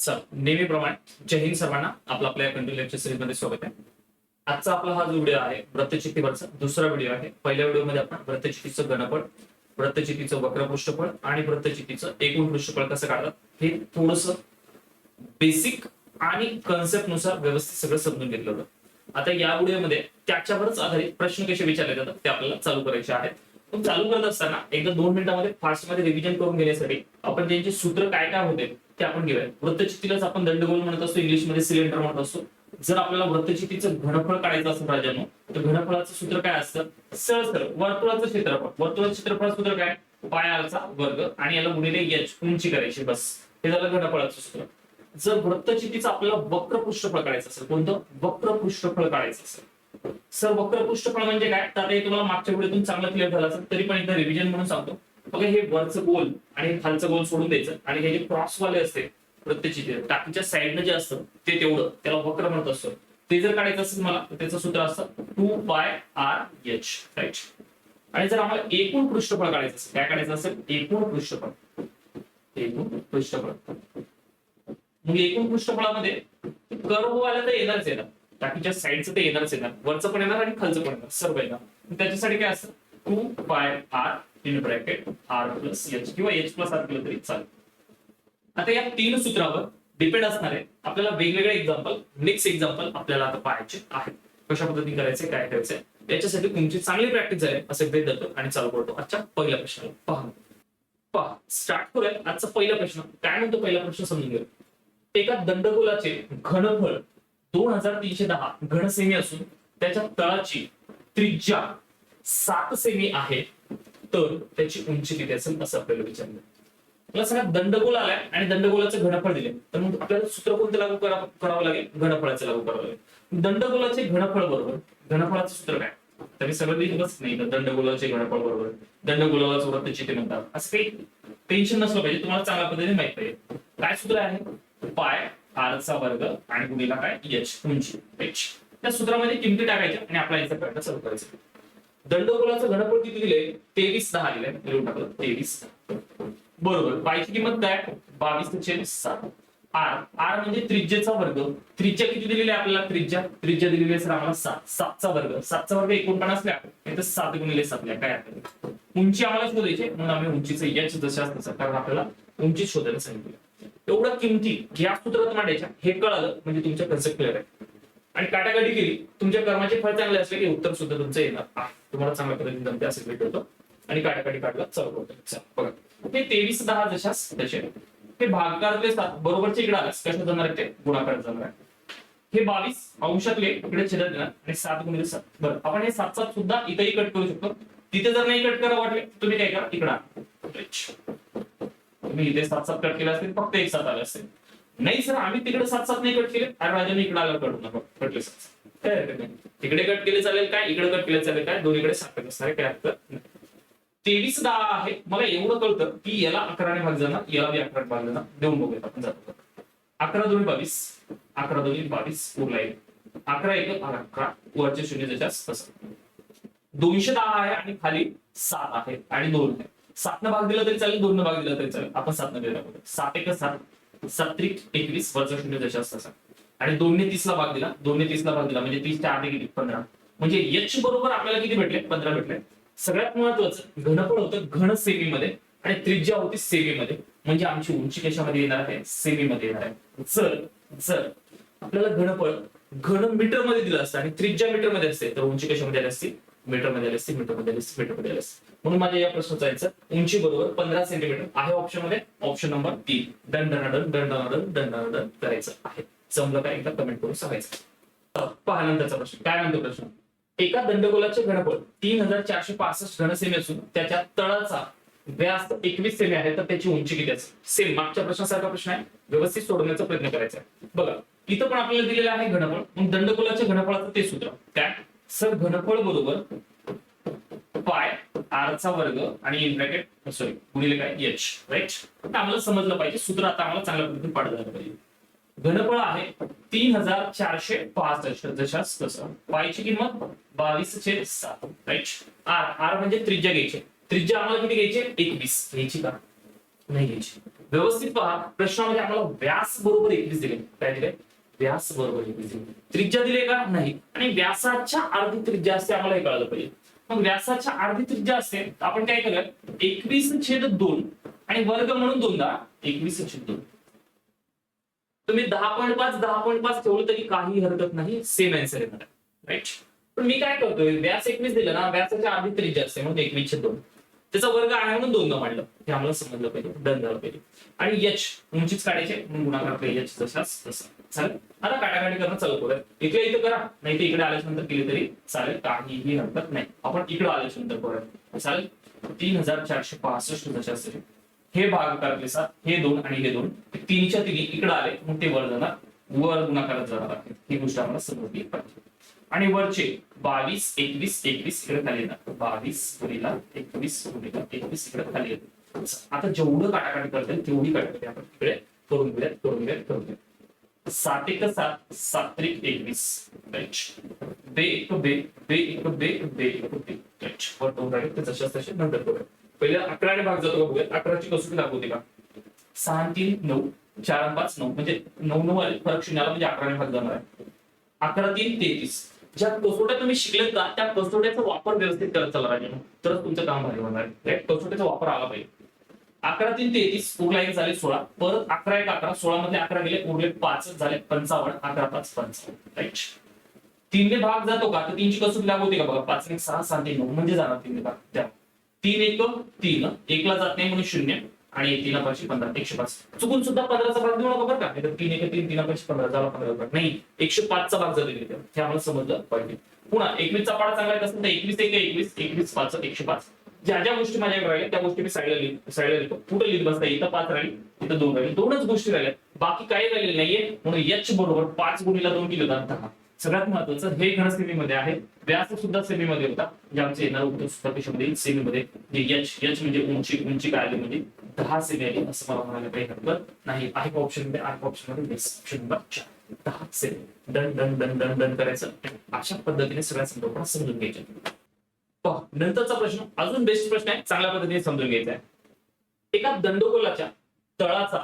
चल नेहमीप्रमाणे. जय हिंद सर्वांना. आपला आपल्या कंटिन्यू लेक्चर सिरीजमध्ये स्वागत आहे. आजचा आपला हा जो व्हिडिओ आहे व्रतचितीवरचा दुसरा व्हिडिओ आहे. पहिल्या व्हिडिओमध्ये आपण व्रतचित्तीचं गणपळ वक्र वक्रपृष्ठफळ आणि व्रतचितीचं एकूण पृष्ठफळ कसं काढतात हे थोडस बेसिक आणि कन्सेप्टनुसार व्यवस्थित सगळं समजून घेतलं होतं. आता या व्हिडिओमध्ये त्याच्यावरच आधारित प्रश्न कसे विचारले जातात ते आपल्याला चालू करायचे आहेत. पण चालू करत असताना एकदा दोन मिनिटांमध्ये फास्टमध्ये रिव्हिजन करून घेण्यासाठी आपण त्यांचे सूत्र काय काय होते ते आपण घेऊया वृत्तचित्तीलाच आपण दंडगोल म्हणत असतो इंग्लिशमध्ये सिलेंडर म्हणत असतो. जर आपल्याला वृत्तचित्तीचं घनफळ काढायचं असेल राजांनो तर घनफळाचं सूत्र काय असतं? सरळ सरळ वर्तुळाचं क्षेत्रफळ. वर्तुळाचं क्षेत्रफळ सूत्र काय? पायाचा वर्ग आणि याला गुणिले एच उंची करायची बस. हे झालं घनफळाचं सूत्र. जर वृत्तचितीचं आपल्याला वक्र पृष्ठफळ काढायचं असेल कोणतं? वक्र पृष्ठफळ काढायचं असेल. सर वक्र पृष्ठफळ म्हणजे काय? तर आता हे तुम्हाला मागच्या वेळेतून चांगलं क्लिअर झालं असेल तरी पण एकदा रिव्हिजन म्हणून सांगतो. बघा हे वरचं गोल आणि खालचं गोल सोडून द्यायचं. आणि हे जे क्रॉस वाले असते प्रत्येक टाकीच्या साईडनं जे असतं ते तेवढं. त्याला वक्र म्हणत असतो. ते जर काढायचं असेल मला तर त्याचं सूत्र असतं two by R H right आणि जर आम्हाला एकूण पृष्ठफळ काढायचं असेल काय काढायचं असेल? एकूण पृष्ठफळ. एकूण पृष्ठफळ. मग एकूण पृष्ठफळामध्ये कर्व वाला तर येणारच येणार. टाकीच्या साईडचं ते येणारच येणार. वरचं पण येणार आणि खालचं पण येणार. सर्व येणार. त्याच्यासाठी काय असतं? Two by R in bracket R plus H किंवा एच प्लस आर केलं तरी चालेल. आता या तीन सूत्रावर डिपेंड असणार आहे. आपल्याला वेगवेगळे एक्झाम्पल मिक्स एक्झाम्पल आपल्याला आता पाहायचे आहेत. कशा पद्धतीने करायचे काय करायचे? याच्यासाठी तुमची चांगली प्रॅक्टिस झाली असे भेट देतो आणि चालू करतो आजच्या पहिल्या प्रश्नाला. पहा. पहा. स्टार्ट करूया. आजचा पहिला प्रश्न. काय म्हणतो पहिला प्रश्न समजून घेऊ एका दंडगोलाचे घनफळ दोन हजार तीनशे दहा घन सेमी असून त्याच्या तळाची त्रिज्या सात सेमी आहे. तर त्याची उंची किती असेल असं आपल्याला विचारलं. मला सांगा दंडगोल आलाय आणि दंडगोलाचं घनफळ दिले तर मग आपल्याला सूत्र कोणतं लागू करावं लागेल? घनफळाचं लागू करावं लागेल. दंडगोलाचे घनफळ बरोबर. घनफळाचं सूत्र काय? तर मी सगळं लिहिलंच नाही तर दंडगोलाचे घनफळ बरोबर. दंडगोलाला वृत्त चिते म्हणतात? असं काही टेन्शन नसलं पाहिजे. तुम्हाला चांगल्या पद्धतीने माहीत पाहिजे काय सूत्र आहे? पाय आरचा वर्ग आणि गुणीला काय? यच उंची एच त्या सूत्रामध्ये किमती टाकायच्या आणि आपला याचा प्रयत्न चालू करायचा. दंडगोलाचं घनफळ किती दिले तेवीस दहा दिले लिहून टाकलं तेवीस. बरोबर. पायची किंमत काय? बावीस छेद सात आर. आर म्हणजे त्रिज्येचा वर्ग. त्रिज्या किती दिलेली आहे आपल्याला? त्रिज्या. त्रिज्या दिलेली आहे सर आम्हाला सात. सातचा वर्ग. सातचा वर्ग एकोणपन्नास ल्या तर सात गुणिले सातल्या काय अर्थ उंची आम्हाला शोधायची म्हणून आम्ही उंचीचं यच जशा असतं कारण आपल्याला उंची शोधायला सांगितलं एवढ्या किमती या सूत्रात मांडायच्या. हे कळालं. म्हणजे तुमच्या कन्सेप्ट क्लिअर आहे. आणि काटाकाटी केली. तुमच्या कर्माचे फळ चांगले असले की उत्तर सुद्धा तुमचं येणार आहे. तुम्हाला चांगल्या पद्धतीने जमते असे भेट होतं आणि काटाकाटी काढला चालू होतं बघा. ते तेवीस दहा जशास तसे हे भागाकारातले सात बरोबरचे इकडे आलास. कशा जाणार आहे ते? गुणाकार जाणार आहे. हे बावीस अंशातले इकडे छेदात देणार. आणि सात गुणिले सात. बरं आपण हे सात सात सुद्धा इथेही कट करू शकतो. तिथे जर नाही कट करा वाटले तुम्ही काय करा? इकडे तुम्ही इथे सात सात कट केले असतील फक्त एक सात आले असतील नाही सर आम्ही तिकडे सात सात नाही कट केले. अरे राजाने इकडे आला कट नका कटले सात काय नाही. तिकडे कट केले चालेल काय? इकडे कट केले चालेल काय? दोन्हीकडे सात कट असणार आहे, काय हरकत नाही. तेवीस दहा आहे. मला एवढं कळतं की याला अकराने भाग जाणार याला बी अकरा भाग जाणार देऊन बघूयात आपण जातो. अकरा दोन्ही बावीस अकरा दोन्ही बावीस उरला एक. अकरा एक अकरा वरचे शून्य त्याच्या तसं. दोनशे दहा आहे आणि खाली सात आहे आणि दोन आहे. सातनं भाग दिला तरी चालेल दोन भाग दिला तरी चालेल. आपण सातनं दिला सात एक सात. सत्रिक एकवीस वरचा शून्य दशांश असा आणि दोनने तीसला भाग दिला. दोनने तीसला भाग दिला. म्हणजे तीसच्या आधी किती पंधरा. म्हणजे एच बरोबर आपल्याला किती भेटले? पंधरा भेटले. सगळ्यात महत्वाचं घनफळ होतं घन सेमीमध्ये आणि त्रिज्या होती सेमीमध्ये. म्हणजे आमची उंची कशामध्ये येणार आहे? सेमीमध्ये येणार आहे. जर जर आपल्याला घनफळ घन मीटरमध्ये दिलं असतं आणि त्रिज्या मीटरमध्ये असते तर उंची कशामध्ये आली असती? मीटरमध्ये आली मीटरमध्ये मीटरमध्ये आली असती म्हणून माझ्या या प्रश्नाचं आन्सर उंची बरोबर पंधरा सेंटीमीटर आहे ऑप्शनमध्ये. ऑप्शन नंबर तीन दंडनाडन दंडनाडन दंडनाडन करायचं आहे. जमलं काय एकदा कमेंट करून सांगायचं. पहा नंतरचा प्रश्न. काय म्हणतो प्रश्न? एका दंडगोलाचे घनफळ तीन हजार चारशे पासष्ट घनसेमी असून त्याच्या तळाचा व्यास एकवीस सेमी आहे तर त्याची उंची किती असेल? सेम. मागच्या प्रश्नासारखा प्रश्न आहे. व्यवस्थित सोडवण्याचा प्रयत्न करायचा आहे. बघा इथं पण आपल्याला दिलेलं आहे घनफळ. मग दंडगोलाच्या घनफळाचं ते सूत्र. काय? सर घनफळ बरोबर पाय आरचा वर्ग आणि इन ब्रॅकेट सॉरी गुणिले काय एच राईट आम्हाला समजलं पाहिजे. सूत्र आता आम्हाला चांगल्या पद्धतीने पाठ झालं पाहिजे. घनफळ आहे तीन हजार चारशे पासष्ट जशास तसं. पायची किंमत बावीस सात राईट आर आर म्हणजे त्रिज्या घ्यायची. त्रिज्या आम्हाला किती घ्यायची? एकवीस. घ्यायची का? नाही घ्यायची. व्यवस्थित पहा. प्रश्नामध्ये आम्हाला व्यास बरोबर एकवीस दिले. काय दिले? व्यास बरोबर त्रिज्या दिले का? नाही. आणि व्यासाच्या अर्धी त्रिज्या असते आम्हाला हे कळलं पाहिजे. मग व्यासाच्या अर्धी त्रिज्या असते तर आपण काय करूया एकवीस छेद दोन आणि वर्ग म्हणून दोनदा एकवीस छेद दोन. तुम्ही दहा पॉईंट पाच दहा पॉईंट पाच ठेवलं तरी काही हरकत नाही सेम आन्सर येणार राईट पण मी काय करतोय? व्यास एकवीस दिलं ना व्यासाच्या अर्धी त्रिज्या असते म्हणून एकवीस छेद दोन. त्याचा वर्ग आहे म्हणून दोनदा मांडलं. हे आम्हाला समजलं पाहिजे डन झालं पाहिजे. आणि यच उंचीच काढायचे म्हणून गुणाकार केले एच जशाच चालेल. आता काटाकाटी करणं चालू करूया. इकडे इथं करा नाही ते इकडे आल्यानंतर केली तरी चालेल. काहीही हरकत नाही. आपण इकडे आल्याच्यानंतर करूया. चालेल? तीन हजार चारशे पासष्ट जशाच हे भाग करले सात. हे दोन आणि हे दोन. तीनच्या तिन्ही इकडे आले. मग ते वर जाणार. वर गुणाकारात जाणार आहे. ही गोष्ट आम्हाला समजली पाहिजे. आणि वरचे बावीस एकवीस एकवीस इकडे खाली येणार बावीस गुणिला एकवीस गुणिला एकवीस इकडे खाली येणार आता जेवढं काटाकाटी करता येईल तेवढी काटाकाटी आपण इकडे करून घेऊयात करून घेऊयात करून घेऊयात. सात एक सात सात त्रिक एकवीस. राईट बे एक बे बे एक बे बे एक बे राईट वर दोन राईट ते जशा तसे नंतर करूया. पहिले अकराने भाग जातो का बघूया. अकराची कसोटी दाखवते का? सहा तीन नऊ चार पाच नऊ. म्हणजे नऊ नऊ आले. फरक शून्याला म्हणजे अकराने भाग जाणार आहे. अकरा तीन तेहतीस. ज्या कसोट्या तुम्ही शिकलेत का त्या कसोट्याचा वापर व्यवस्थित करत चालला पाहिजे. तरच तुमचं काम भारी होणार आहे. कसोट्याचा वापर आला पाहिजे. अकरा तीन तेहतीस उरला एक झाले सोळा. परत अकरा एक अकरा. सोळा मध्ये अकरा गेले उरले पाच झाले पंचावन्न अकरा पाच पंचावन्न. राईट तीनने भाग जातो का? तर तीनची कसोटी लागू होते का बघा? पाच एक सहा सात नऊ. म्हणजे जाणार तीनने भाग. त्या तीन एक तीन. एकला जात नाही म्हणून शून्य. आणि तीन पाचशे पंधरा. एकशे पाच. चुकून सुद्धा पंधराचा भाग देऊ नका बरं का. नाही तर तीन एक तीन तीन पाचशे पंधरा. झाला पंधरा भाग. नाही. एकशे पाचचा भाग जातो हे आम्हाला समजलं पाहिजे. पुन्हा एकवीसचा पाडा चांगला येत असेल तर एकवीस एक एकवीस एकवीस पाच एकशे पाच. ज्या ज्या गोष्टी माझ्याकडे राहिल्या त्या गोष्टी मी साईडला लिहित साईडला लिहितो. कुठे लिहित बसता इथं पाच राहिली इथं दोन राहिली दोनच गोष्टी राहिल्या. बाकी काही राहिलेलं नाहीये. म्हणून एच बरोबर पाच गुणीला दोन किलो दहा सगळ्यात महत्वाचं हे घन सेमीमध्ये आहे. व्यास सुद्धा सेमीमध्ये होता. जे आमचे येणार उत्तर सुद्धा पेशामध्ये सेमीमध्ये जे एच एच म्हणजे उंची उंची काय आली म्हणजे दहा सेमी आली असं मला म्हणायला काही हरकत नाही. आहे ऑप्शनमध्ये आहे ऑप्शनमध्ये ऑप्शन नंबर चार. दहा सेमी. दन दन दन दन दन करायचं. अशा पद्धतीने सगळ्या संकल्पना समजून घ्यायच्या नंतरचा प्रश्न अजून बेस्ट प्रश्न आहे चांगल्या पद्धतीने समजून घ्यायचा आहे. एका दंडगोलाच्या तळाचा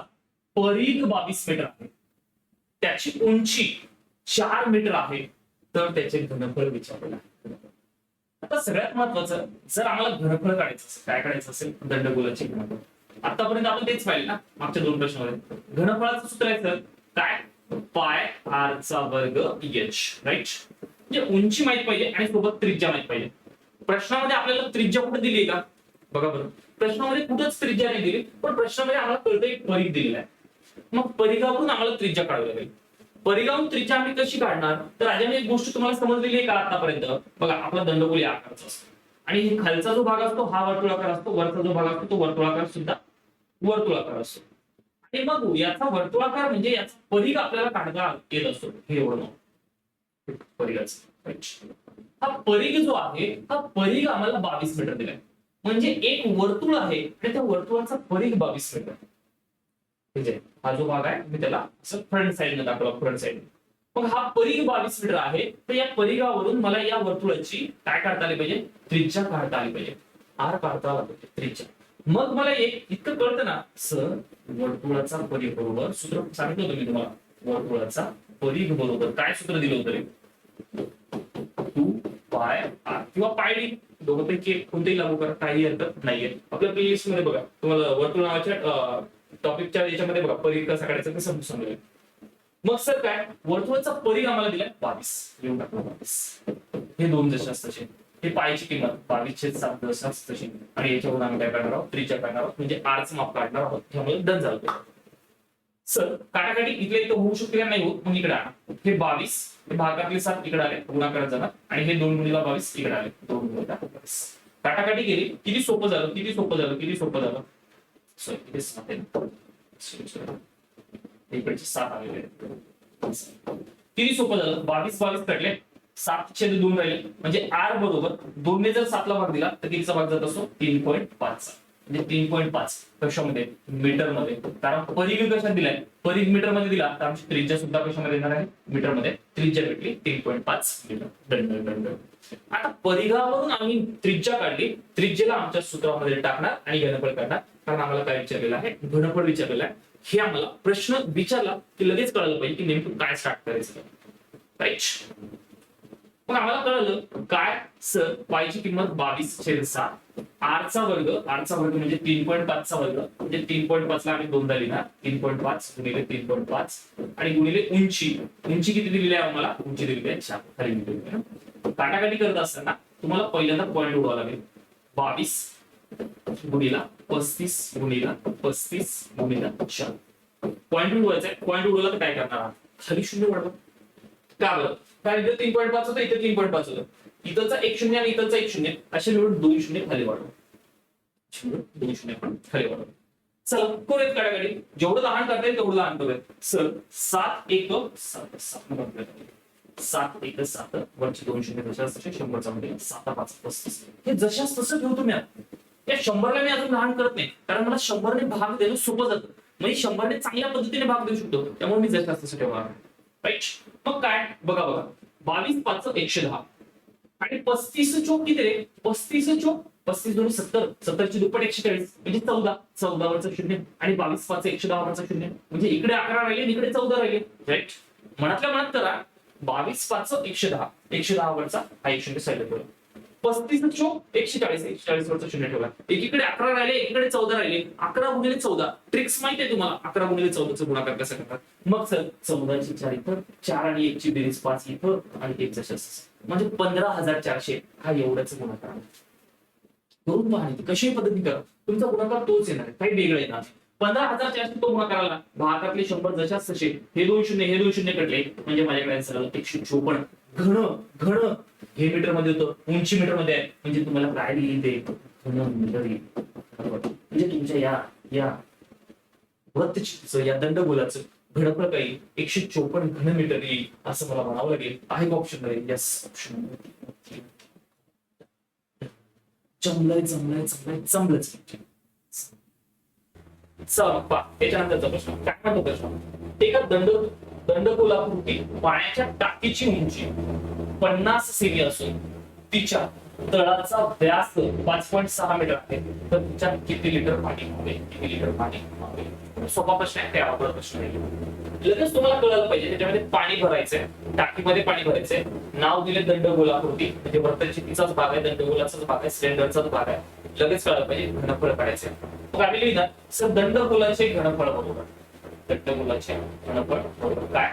परीघ बावीस मीटर आहे. त्याची उंची चार मीटर आहे. तर त्याचे घनफळ विचारलेलं आहे आता सगळ्यात महत्वाचं जर आम्हाला घनफळ काढायचं असेल काय काढायचं असेल दंडगोलाचे घनफळ. आतापर्यंत आपण तेच पाहिले ना मागच्या दोन प्रश्नामध्ये. घनफळाचं सूत्र आहे सर काय? पाय आर चा वर्ग एच राईट म्हणजे उंची माहीत पाहिजे आणि सोबत त्रिज्या माहीत पाहिजे. प्रश्नामध्ये आपल्याला त्रिज्या कुठे दिली का? बघा बरं. प्रश्नामध्ये कुठंच त्रिज्या नाही दिली पण प्रश्नामध्ये आम्हाला कळतं एक परीघ दिलेला आहे. मग परिघावरून आम्हाला त्रिज्या काढावी लागेल. परिघावरून त्रिज्या आम्ही कशी काढणार? तर राजाने एक गोष्ट तुम्हाला समजलेली आहे का आतापर्यंत? बघा आपला दंडगोली आकारचा असतो. आणि हे खालचा जो भाग असतो हा वर्तुळाकार असतो. वरचा जो भाग असतो तो वर्तुळाकार सुद्धा वर्तुळाकार असतो. आणि मग याचा वर्तुळाकार म्हणजे याचा परिघ आपल्याला काढता येत असतो. हे एवढं मग. हा परिघ जो आहे हा परिघ आम्हाला बावीस मीटर दिलाय. म्हणजे एक वर्तुळ आहे आणि त्या वर्तुळाचा परिघ बावीस मीटर म्हणजे हा जो भाग आहे मी त्याला असं फ्रंट साईडने दाखवला फ्रंट साईड मग हा परिघ बावीस मीटर आहे तर या परिघावरून मला या वर्तुळाची काय काढता आली पाहिजे? त्रिज्या काढता आली पाहिजे. आर काढता आला पाहिजे त्रिज्या. मग मला एक इतकं कळतं ना सर वर्तुळाचा परिघ बरोबर सूत्र सांगितलं होतं मी तुम्हाला. वर्तुळाचा परिघ बरोबर. काय सूत्र दिलं होतं रे? पाय आर किंवा पाय डी दोघांपैकी एक कोणतेही लागू करा काही हरकत नाहीये. आपल्या प्लेलिस्टमध्ये बघा तुम्हाला वर्तुळ नावाच्या टॉपिकच्या याच्यामध्ये बघा परी कसा काढायचा ते समजून सांगेल मग सर काय? वर्तुळाचा परी आम्हाला दिलाय बावीस. लिहून टाकलं बावीस. हे दोन दशांश तसे हे पायची किंमत बावीसशे सात दशांश तशी आणि याच्यावरून आम्ही काय करणार आहोत? त्रिज्या करणार आहोत. म्हणजे आरचं माप काढणार आहोत. त्यामुळे डन झालं. सर काटाकाटी इथल्या इथं होऊ शकते का नाही होत? मग इकडे आणा. हे बावीस हे भागातले सात इकडे आले गुणाकारात जाणार. आणि हे दोन गुणीला बावीस इकडे आले. दोन गुणीला बावीस. काटाकाटी गेली किती सोपं झालं किती सोपं झालं किती सोपं झालं? सॉरी किती सात आहे इकडचे सात आलेले किती सोपं झालं? बावीस बावीस कटले सात छेद दोन राहिले. म्हणजे आर बरोबर दोनने जर सातला भाग दिला तर कितीचा भाग जात असतो? तीन पॉईंट पाच. म्हणजे तीन पॉईंट पाच कशामध्ये मीटरमध्ये. कारण परिघ कशा दिलाय? परिघ मीटरमध्ये दिला तर आमची त्रिज्या सुद्धा कशामध्ये येणार आहे? मीटरमध्ये. त्रिज्या भेटली तीन पॉईंट पाच मीटर. दंड आता परिघावरून आम्ही त्रिज्या काढली. त्रिज्येला आमच्या सूत्रामध्ये टाकणार आणि घनफळ काढणार. कारण आम्हाला काय विचारलेलं आहे? घनफळ विचारलेलं आहे. हे आम्हाला प्रश्न विचारला की लगेच कळलं पाहिजे की नेमकं काय स्टार्ट करायचं. राईट मग आम्हाला कळलं काय? सर वायची किंमत बावीस छेद सात. आरचा वर्ग आरचा वर्ग म्हणजे तीन पॉईंट पाचचा वर्ग. म्हणजे तीन पॉईंट पाचला आम्ही दोनदा लिहिणार. तीन पॉईंट पाच गुणिले तीन पॉईंट पाच आणि गुणिले उंची. उंची किती दिलेली आहे आम्हाला? उंची दिलेली आहे. चार खाली दिलेली आहे काटाकाटी करत असताना तुम्हाला पहिल्यांदा पॉईंट उडवा लागेल. बावीस गुणिला पस्तीस गुणिला पस्तीस गुणिला चार. पॉईंट उडवायचा आहे पॉईंट उडवला तर काय करणार खाली शून्य वाढवा. का बरं? कारण इथं तीन पॉईंट पाच होतं इथं तीन पॉईंट पाच होतं. इथंचा एक शून्य आणि इथंचा एक शून्य. असे मिळून दोन शून्य खाली वाढवा दोन शून्य पण खाली वाढवा चला करूयात काढाकडे जेवढं लहान करता येईल तेवढं लहान करूयात. सर सात एक सात सात. सात एक सात. वरची दोन शून्य जशाच तसे शंभरचा म्हणजे सात पाच पस्तीस. हे जशाच तसं ठेवतो मी या शंभरला मी अजून लहान करत नाही. कारण मला शंभरने भाग देणं सोपं जातं. म्हणजे शंभरने चांगल्या पद्धतीने भाग देऊ शकतो. त्यामुळे मी जशाच तसं ठेवणार राईट मग काय? बघा बघा. बावीस पाच एकशे दहा. आणि पस्तीस चोक किती रे? पस्तीस चोक पस्तीस दोन सत्तर. सत्तरची दुप्पट एकशे चाळीस. म्हणजे चौदा. चौदा वरचं शून्य. आणि बावीस पाच एकशे दहा वरचं शून्य. म्हणजे इकडे अकरा राहिले इकडे चौदा राहिले. राईट मनातल्या मनात करा. बावीस पाच एकशे दहा. एकशे दहा वरचा हा एक शून्य साईड पस्तीस चोक एकशे चाळीस एकशे चाळीस वरचा शून्य ठेवला. एकीकडे अकरा राहिले एकीकडे चौदा राहिले. अकरा गुणिले चौदा. ट्रिक्स माहिती आहे तुम्हाला. अकरा गुणिले चौदाचा गुणाकार कसा करतात? मग सर चौदाची चार इथं चार आणि एकची बेरीज पाच इथं आणि एक जशाच म्हणजे पंधरा हजार चारशे. हा एवढ्याच गुणाकार करून पहा कशी पद्धती करा. तुमचा गुणाकार तोच येणार आहे. काही वेगळं येणार पंधरा हजार चारशे तो गुणाकार आला. भागातले शंभर जशाच तसे. हे दोन शून्य हे दोन शून्य कटले. म्हणजे माझ्याकडे answer एकशे चोपन्न. घन घन हे मीटरमध्ये होतं. उंची मीटरमध्ये आहे. म्हणजे तुम्हाला काय येईल ते. घन मीटर येईल. म्हणजे तुमच्या या या वृत्तचित्राचं या दंडगोलाचं घनफळ काही एकशे चोपन्न घन मीटर येईल असं मला म्हणावं लागेल. आहे ऑप्शनमध्ये? यस ऑप्शन जमलंय जमलंय जमलंय चमलंच चला पहा. त्याच्यानंतरचा प्रश्न. काय म्हणतो प्रश्न? एका दंड दंडगोलाकृती पाण्याच्या टाकीची उंची पन्नास सेमी असून तिच्या तळाचा व्यास पाच पॉईंट सहा मीटर आहे. तर तिच्या किती लिटर पाणी हवे? किती लिटर पाणी हवे? सोपा प्रश्न आहे त्या अवघड प्रश्न आहे. लगेच तुम्हाला कळायला पाहिजे त्याच्यामध्ये पाणी भरायचंय टाकीमध्ये पाणी भरायचंय. नाव दिले दंडगोलाकृती म्हणजे व्रतचितीचाच भाग आहे दंडगोलाचाच भाग आहे सिलेंडरचाच भाग आहे. लगेच कळायला पाहिजे घनफळ काढायचंय. मग आम्ही लिहिणार सर दंडगोलाचे घनफळ बरोबर. दंडगोलाचे घनफळ बरोबर काय?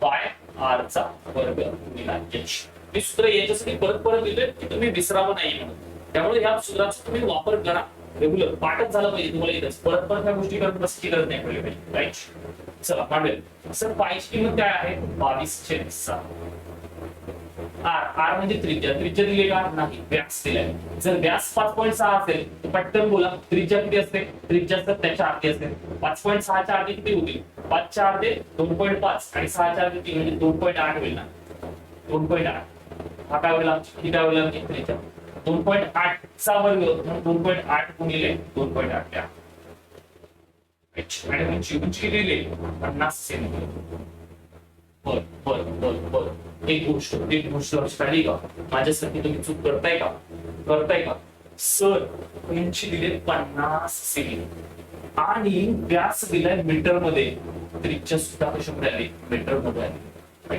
पाय आर चा वर्ग गुणिला एच मी सूत्र याच्यासाठी परत परत लिहितोय की तुम्ही विसरावं नाही म्हणून. त्यामुळे ह्या सूत्राचा तुम्ही वापर करा. रेग्युलर पाठच झालं पाहिजे तुम्हाला येतच परत परत ह्या गोष्टी करत बसची गरज नाही पडली पाहिजे. राईट चला मांडूया. सर पायची किंमत काय आहे? बावीस छेद सहा. आर आर म्हणजे त्रिज्या. त्रिज्या दिलेला का नाही व्यास दिलाय जर व्यास पाच पॉईंट सहा असेल तर पटकन बोला त्रिज्या किती असते? त्रिज्या असतात त्याच्या अर्धी असते. पाच पॉईंट सहाच्या अर्धी किती होतील? पाचच्या अर्धे दोन पॉईंट पाच आणि सहाच्या अर्धे तीन म्हणजे दोन पॉईंट आठ होईल ना. दोन पॉईंट आठ. हा काय होईल किती काय होईल आमची? त्रिज्या. दोन पॉईंट आठ चा वर्ग दोन पॉईंट आठ गुणिले दोन पॉईंट आठ द्या आणि उंची उंची लिहिले दिली पन्नास सेंटीमीटर. बर बर बर बर एक गोष्ट एक गोष्ट लक्षात आली का? माझ्यासाठी तुम्ही चूक करताय का? करताय का? सर उंची दिले पन्नास सेमी आणि व्यास दिलाय मीटरमध्ये त्रिज्या सुद्धा कशामध्ये आली मीटरमध्ये आली.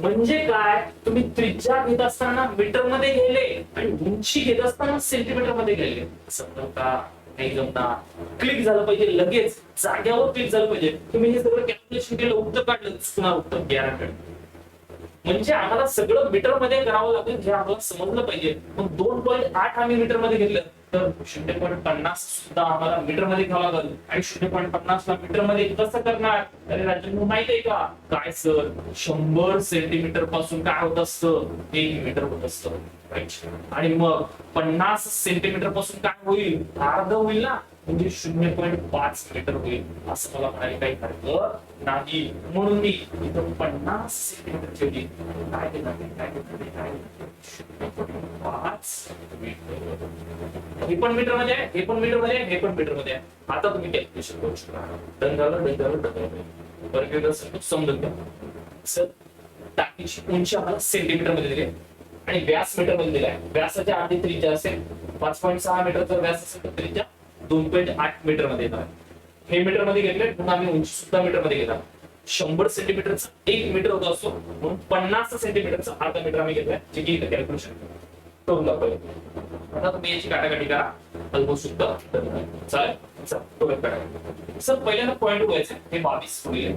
म्हणजे काय? तुम्ही त्रिज्या घेत असताना मीटरमध्ये गेले आणि उंची घेत असताना सेंटीमीटरमध्ये गेले. समजा का नाही जमणार. क्लिक झालं पाहिजे लगेच. जाग्यावर क्लिक झालं पाहिजे. तुम्ही हे सगळं कॅल्क्युलेशन केलं उत्तर काढलं. चुकणार उत्तर. गॅरंटेड म्हणजे आम्हाला सगळं मीटरमध्ये करावं लागेल हे आम्हाला समजलं पाहिजे. मग दोन पॉईंट आठ आम्ही मीटरमध्ये घेतलं तर शून्य पॉईंट पन्नास सुद्धा आम्हाला मीटरमध्ये घ्यावं लागेल. आणि शून्य पॉईंट पन्नास ला मीटरमध्ये कसं करणार? अरे राजन माहीत आहे का? काय सर शंभर सेंटीमीटरपासून काय होत असतं? एक मीटर होत असतं. आणि मग पन्नास सेंटीमीटरपासून काय होईल? अर्ध होईल ना? म्हणजे शून्य पॉईंट पाच मीटर होईल. असं मला म्हणायला काही हरकत नाही. म्हणून मी इथं पन्नास सेंटीमीटर ठेवली. काय देणार काय देणार काय शून्य पॉईंट पाच मीटर हे पण मीटरमध्ये आहे हे पण मीटरमध्ये हे पण मीटरमध्ये आहे. आता तुम्ही कॅल्क्युलेशन करू शकता. डन झालं डन झालं डन झालं. बरं समजून घ्या. सर टाकीची उंची आम्हाला सेंटीमीटरमध्ये दिली आणि व्यास मीटरमध्ये दिलाय. व्यासाच्या आधी त्रिज्या असेल. पाच पॉईंट सहा मीटरचा व्यास असेल तर त्रिज्या दोन पॉईंट आठ मीटरमध्ये येणार हे मीटरमध्ये घेतले पुन्हा आम्ही उंची सुद्धा मीटरमध्ये घेतला शंभर सेंटीमीटरचा एक मीटर होत असतो. म्हणून पन्नास सेंटीमीटरचा अर्धा मीटर आम्ही घेतलाय जे की कॅल्क्युलेशन करून दाखवलं आता तुम्ही याची काटाकाटी करा. ऑलमोस्ट सुद्धा चालेल? सर पहिल्यांदा पॉईंट व्हायचे हे बावीस गुणिले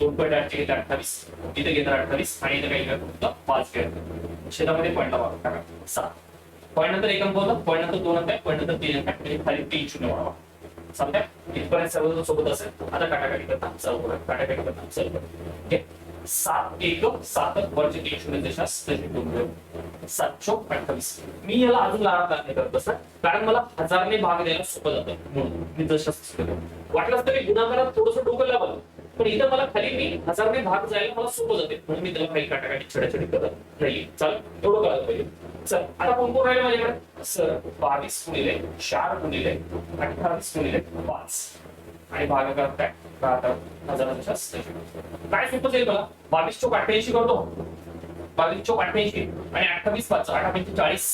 दोन पॉईंट आठचे घेतले अठ्ठावीस. तिथे घेतात अठ्ठावीस आणि इथे काही फक्त पाच घेतात शेतामध्ये पॉईंट लावा सात पॉईंट नंतर एक अंक होता पॉईंट नंतर दोन अंक पॉईंट नंतर तीन अंक म्हणजे खाली तीन शून्य वाढवा. समजा इथपर्यंत सर्व सोबत असेल आता काटाकाटी करता. सर्व करा काटाकाटी करता. सर्व करा ओके? सात एक सात वरचे तीन शून्य देशास सात चौक अठ्ठावीस. मी याला अजून लहान नाही करत बसत कारण मला हजारने भाग द्यायला सोपं जातं. म्हणून मी जसं वाटलंच तरी गुणाकारात थोडस डोकं लावलं पण इथं मला खाली मी हजारने भाग जायला मला सोपं जाते. म्हणून मी त्याला काही काटाकाटी छेडाछेडी करत नाही चालेल एवढं कळायला पाहिजे चल आता कोण कोण राहिलं माझ्याकडे? सर बावीस गुणिले चार गुणिले अठ्ठावीस गुणिले पाच. आणि भागाकार काय? बहात्तर हजाराच्या काय सोपं जाईल मला बावीस चौक अठ्ठ्याऐंशी करतो. बावीस चौक अठ्ठ्याऐंशी. आणि अठ्ठावीस पाच अठ्ठावीस चाळीस.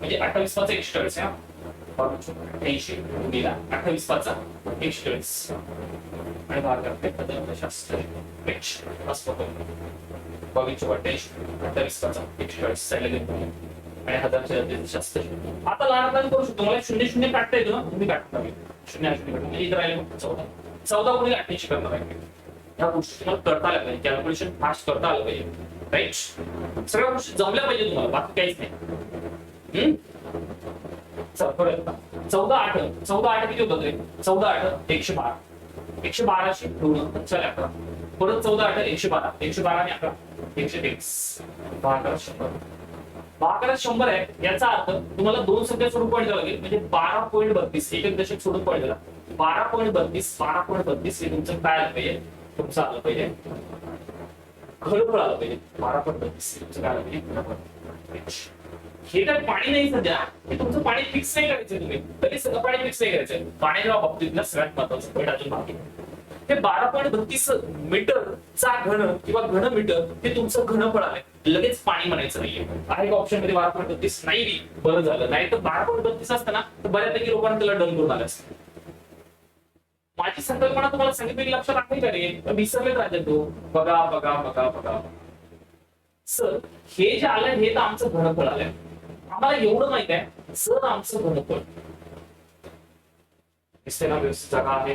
म्हणजे अठ्ठावीस पाच एकशे चाळीस ऐंशी बावीस अठ्ठावीस पाचा एकशे चाळीस आणि भारतात पदार्थशास्त्र हजाराच्या असतो बावीस अठ्ठ्याऐंशी अठ्ठावीस पाचा एकशे चाळीस साईडला आणि हजारचे शास्त्र आता लहान लहान करू शकतो मला शून्य शून्य काढता येतो ना तुम्ही काढता शून्य शून्य काढून म्हणजे इथं राहिले चौदा चौदा गुणिले अठ्ठ्याऐंशी करणार आहे ह्या गोष्टी तुम्हाला करता आल्या पाहिजे कॅल्क्युलेशन फास्ट करता आलं पाहिजे राईट सगळ्या गोष्टी जमल्या पाहिजे तुम्हाला बाकी काहीच नाही हम्म? चौदा आठ. चौदा आठ किती होतं रे चौदा आठ एकशे बारा. एकशे बाराशे दोन चला अकरा. परत चौदा आठ एकशे बारा. एकशे बारा आणि अकरा. एकशे तेवीस. बारा शंभर. बहात्तर शंभर आहे. याचा अर्थ तुम्हाला दोन संख्या सोडून पॉईंट द्यावं लागेल म्हणजे बारा पॉईंट बत्तीस. एक एक दशक सोडून पॉईंट दिला बारा पॉईंट बत्तीस बारा पॉईंट बत्तीस हे तुमचं काय आलं पाहिजे? तुमचं आलं पाहिजे? घरफळ आलं पाहिजे. बारा पॉईंट बत्तीस तुमचं काय आलं पाहिजे? हे तर पाणी नाही सध्या. हे तुमचं पाणी फिक्स नाही करायचं तुम्ही. तरी सगळं पाणी फिक्स नाही करायचं. पाण्याच्या बाबतीतला सगळ्यात महत्वाचं पॉईंट अजून बाकी हे बारा पॉईंट बत्तीस मीटरचा घन किंवा घन मीटर हे तुमचं घनफळ आहे. लगेच पाणी म्हणायचं नाहीये. आहे का ऑप्शनमध्ये बारा पॉईंट बत्तीस? नाही बरं झालं. नाही तर बारा पॉईंट बत्तीस असतं ना तर बऱ्यापैकी लोकांना त्याला डन करून आलं असतं. माझी संकल्पना तुम्हाला सांगितलेली लक्षात आहे का रे? विसरलेत राजा तो. बघा बघा बघा बघा सर हे जे आलंय हे तर आमचं घनफळ आलंय. आम्हाला एवढं माहीत आहे सर आमचं घनफळ दिसते ना व्यवस्थित जागा आहे.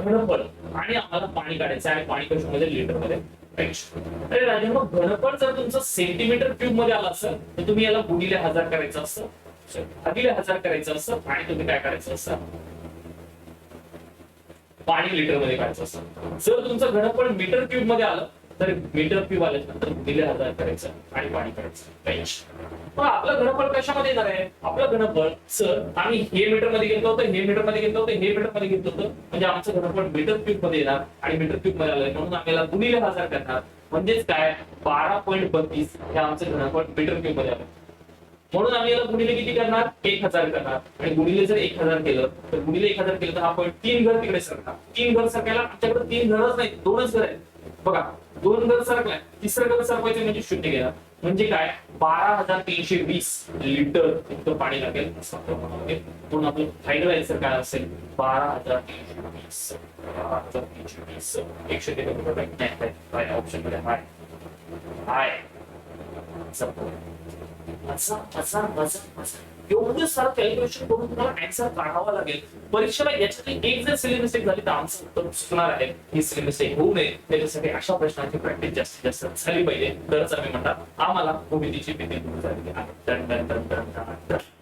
घनफळ. आणि आम्हाला पाणी काढायचं आहे आणि पाणी कशामध्ये लिटरमध्ये अरे राजे मग घनफळ जर तुमचं सेंटीमीटर क्यूबमध्ये आलं असेल तर तुम्ही याला गुणिले हजार करायचं असतं भागिले हजार करायचं असतं आणि तुम्ही काय करायचं असतं? पाणी लिटरमध्ये काढायचं असतं. जर तुमचं घनफळ मीटर क्यूबमध्ये आलं तर मीटर क्यूब आल्याच्यानंतर गुणिले हजार करायचं आणि पाणी करायचं. Right. आपलं घनफळ कशामध्ये येणार आहे? आपलं घनफळ सर आम्ही हे मीटरमध्ये घेतलं होतं हे मीटरमध्ये घेतलं होतं हे मीटरमध्ये घेतलं होतं. म्हणजे आमचं घनफळ मीटर क्यूबमध्ये येणार आणि मीटर क्यूबमध्ये आलं म्हणून आम्हाला गुणिले हजार करणार. म्हणजेच काय? बारा पॉईंट बत्तीस हे आमचं घनफळ मीटर क्यूबमध्ये आलं म्हणून आम्ही याला गुणिले किती करणार? एक हजार करणार. आणि गुणिले जर एक हजार केलं तर गुणिले एक हजार केलं तर आपण पॉईंट तीन घर तिकडे सरकार तीन घर सरकायला आमच्याकडे तीन घरच नाही दोनच घर आहेत. बघा दोन घर सरकलाय. तिसरं घर सरकवायचं म्हणजे शून्य गेला म्हणजे काय? बारा हजार तीनशे वीस लिटर इतकं पाणी लागेल असं आपलं फायनल आन्सर काय असेल? बारा हजार तीनशे वीस. बारा हजार तीनशे वीस. एकशे ते ऑप्शनमध्ये हाय हाय असा असा असा असा. एवढे सर कॅल्क्युलेशन करून तुम्हाला आन्सर काढावा लागेल. परीक्षेला याच्यातली एक जर सिली मिस्टेक झाली तर आमचं उत्तर चुकणार आहे. ही सिली मिस्टेक होऊ नये. त्याच्यासाठी अशा प्रश्नांची प्रॅक्टिस जास्तीत जास्त झाली पाहिजे. तरच आम्ही म्हणतात आम्हाला भूमितीची भीती दूर झालेली आहे.